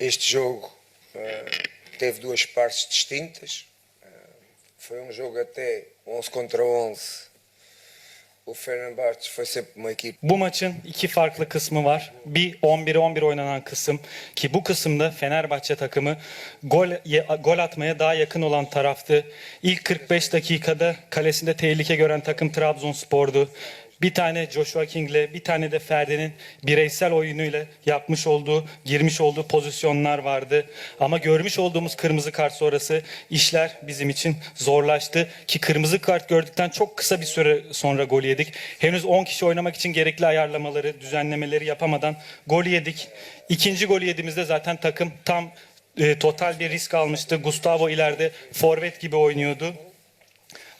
Este jogo eh, teve duas partes distintas. Eh, foi um jogo até 11 contra 11. O Fenerbahçe foi sempre uma equipe Bu maçın iki farklı kısmı var. Bir 11'e 11 oynanan kısım ki bu kısımda Fenerbahçe takımı gol gol atmaya daha yakın olan taraftı. İlk 45 dakikada kalesinde tehlike gören takım Trabzonspor'du. Bir tane Joshua King'le bir tane de Ferdi'nin bireysel oyunuyla yapmış olduğu, girmiş olduğu pozisyonlar vardı. Ama görmüş olduğumuz kırmızı kart sonrası işler bizim için zorlaştı. Ki kırmızı kart gördükten çok kısa bir süre sonra gol yedik. Henüz 10 kişi oynamak için gerekli ayarlamaları, düzenlemeleri yapamadan gol yedik. İkinci golü yediğimizde zaten takım tam e, total bir risk almıştı. Gustavo ileride forvet gibi oynuyordu.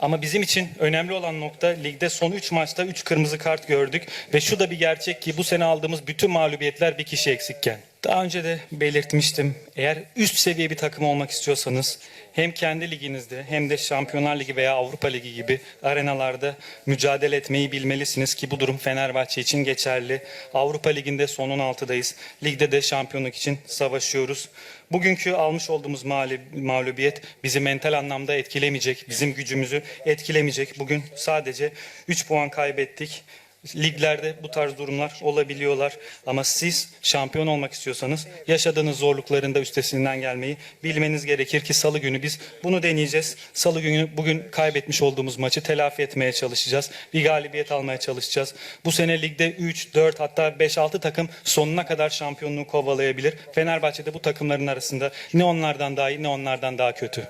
Ama bizim için önemli olan nokta ligde son 3 maçta 3 kırmızı kart gördük. Ve şu da bir gerçek ki bu sene aldığımız bütün mağlubiyetler bir kişi eksikken. Daha önce de belirtmiştim. Eğer üst seviye bir takım olmak istiyorsanız hem kendi liginizde hem de Şampiyonlar Ligi veya Avrupa Ligi gibi arenalarda mücadele etmeyi bilmelisiniz ki bu durum Fenerbahçe için geçerli. Avrupa Ligi'nde son 16'dayız. Ligde de şampiyonluk için savaşıyoruz. Bugünkü almış olduğumuz mağlub- mağlubiyet bizi mental anlamda etkilemeyecek, bizim gücümüzü etkilemeyecek. Bugün sadece 3 puan kaybettik. Liglerde bu tarz durumlar olabiliyorlar ama siz şampiyon olmak istiyorsanız yaşadığınız zorlukların da üstesinden gelmeyi bilmeniz gerekir ki salı günü biz bunu deneyeceğiz. Salı günü bugün kaybetmiş olduğumuz maçı telafi etmeye çalışacağız. Bir galibiyet almaya çalışacağız. Bu sene ligde 3, 4 hatta 5-6 takım sonuna kadar şampiyonluğu kovalayabilir. Fenerbahçe'de bu takımların arasında ne onlardan daha iyi ne onlardan daha kötü.